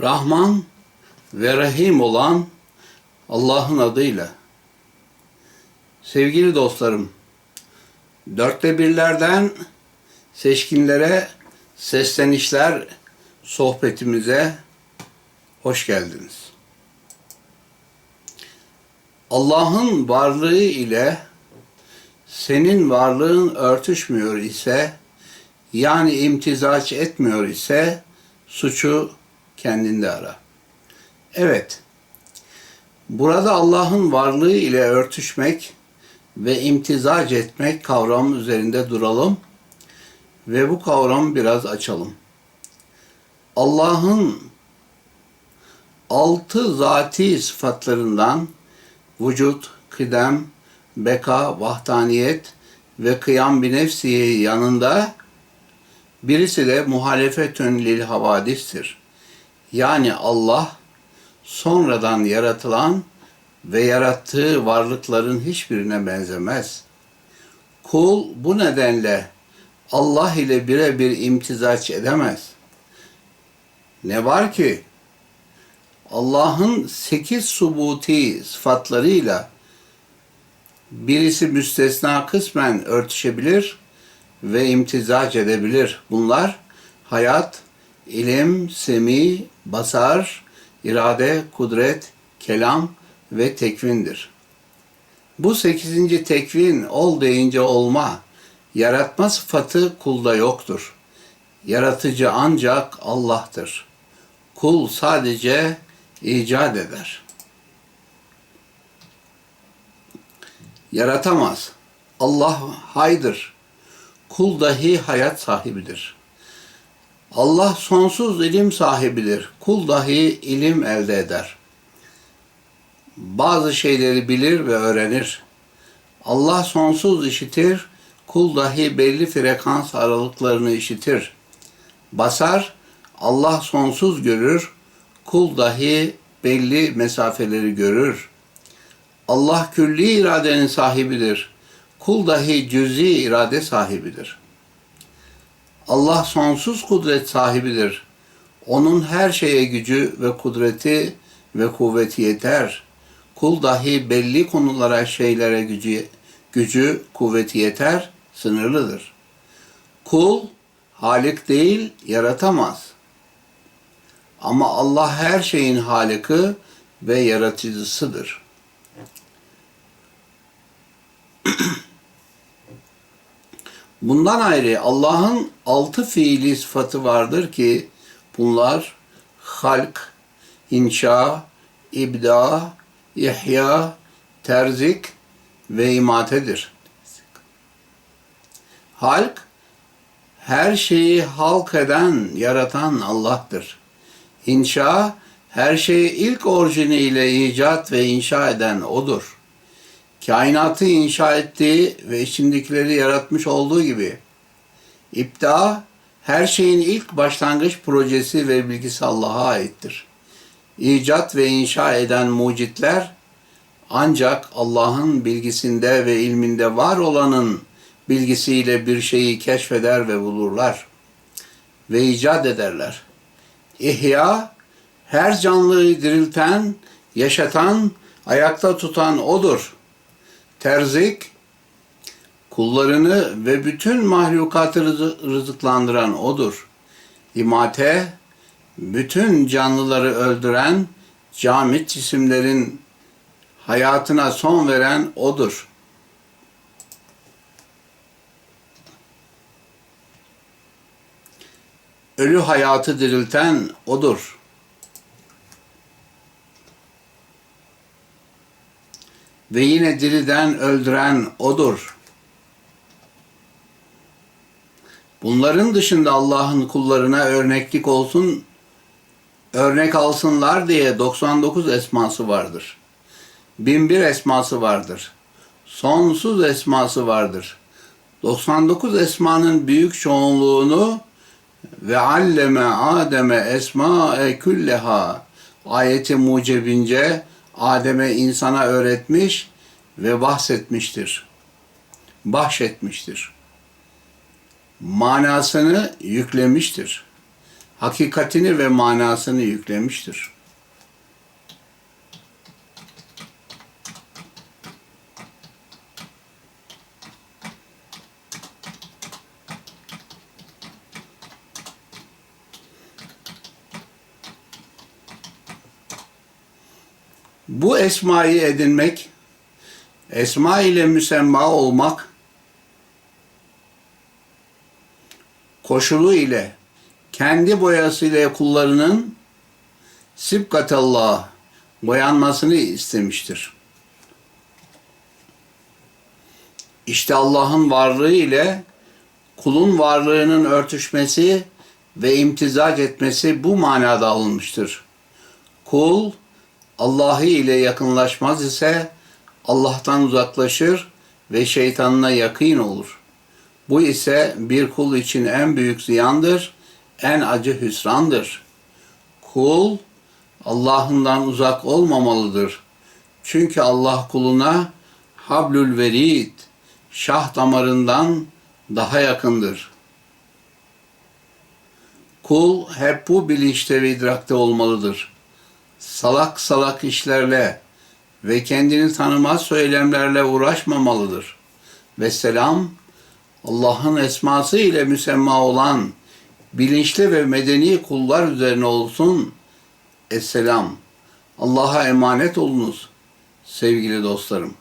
Rahman ve Rahim olan Allah'ın adıyla. Sevgili dostlarım, dörtte birlerden seçkinlere seslenişler sohbetimize hoş geldiniz. Allah'ın varlığı ile senin varlığın örtüşmüyor ise, yani imtizaç etmiyor ise suçu kendinde ara. Evet, burada Allah'ın varlığı ile örtüşmek ve imtizac etmek kavramı üzerinde duralım ve bu kavramı biraz açalım. Allah'ın altı zati sıfatlarından vücut, kıdem, beka, vahdaniyet ve kıyam bir nefsiye yanında birisi de muhalefetün lil havadistir. Yani Allah sonradan yaratılan ve yarattığı varlıkların hiçbirine benzemez. Kul bu nedenle Allah ile birebir imtizaç edemez. Ne var ki Allah'ın sekiz subuti sıfatlarıyla birisi müstesna kısmen örtüşebilir ve imtizac edebilir. Bunlar hayat, ilim, semi, basar, irade, kudret, kelam ve tekvindir. Bu sekizinci tekvin ol deyince olma, yaratma sıfatı kulda yoktur. Yaratıcı ancak Allah'tır. Kul sadece icat eder. Yaratamaz. Allah haydır. Kul dahi hayat sahibidir. Allah sonsuz ilim sahibidir. Kul dahi ilim elde eder. Bazı şeyleri bilir ve öğrenir. Allah sonsuz işitir. Kul dahi belli frekans aralıklarını işitir. Basar, Allah sonsuz görür. Kul dahi belli mesafeleri görür. Allah külli iradenin sahibidir. Kul dahi cüzi irade sahibidir.'' Allah sonsuz kudret sahibidir. Onun her şeye gücü ve kudreti ve kuvveti yeter. Kul dahi belli konulara, şeylere gücü, gücü, kuvveti yeter, sınırlıdır. Kul halik değil, yaratamaz. Ama Allah her şeyin haliki ve yaratıcısıdır. Bundan ayrı Allah'ın altı fiili sıfatı vardır ki bunlar halk, inşa, ibda, ihya, terzik ve imatedir. Halk, her şeyi halk eden, yaratan Allah'tır. İnşa, her şeyi ilk orijiniyle icat ve inşa eden O'dur kainatı inşa ettiği ve içindekileri yaratmış olduğu gibi ipta her şeyin ilk başlangıç projesi ve bilgisi Allah'a aittir. İcat ve inşa eden mucitler ancak Allah'ın bilgisinde ve ilminde var olanın bilgisiyle bir şeyi keşfeder ve bulurlar ve icat ederler. İhya her canlıyı dirilten, yaşatan, ayakta tutan odur terzik, kullarını ve bütün mahlukatı rızıklandıran odur. İmate, bütün canlıları öldüren, camit cisimlerin hayatına son veren odur. Ölü hayatı dirilten odur. Ve yine diriden öldüren odur. Bunların dışında Allah'ın kullarına örneklik olsun, örnek alsınlar diye 99 esması vardır. Binbir esması vardır. Sonsuz esması vardır. 99 esmanın büyük çoğunluğunu ve alleme Adem'e esma'e külleha ayeti mucebince Adem'e insana öğretmiş ve bahsetmiştir. Bahşetmiştir. Manasını yüklemiştir. hakikatini ve manasını yüklemiştir. Bu esmayı edinmek, esma ile müsemma olmak, koşulu ile kendi boyasıyla kullarının sibkatallah boyanmasını istemiştir. İşte Allah'ın varlığı ile kulun varlığının örtüşmesi ve imtizac etmesi bu manada alınmıştır. Kul Allah'ı ile yakınlaşmaz ise Allah'tan uzaklaşır ve şeytanına yakın olur. Bu ise bir kul için en büyük ziyandır, en acı hüsrandır. Kul Allah'ından uzak olmamalıdır. Çünkü Allah kuluna hablül verid, şah damarından daha yakındır. Kul hep bu bilinçte ve idrakte olmalıdır. Salak salak işlerle ve kendini tanımaz söylemlerle uğraşmamalıdır. Ve selam Allah'ın esması ile müsemma olan bilinçli ve medeni kullar üzerine olsun. Esselam. Allah'a emanet olunuz sevgili dostlarım.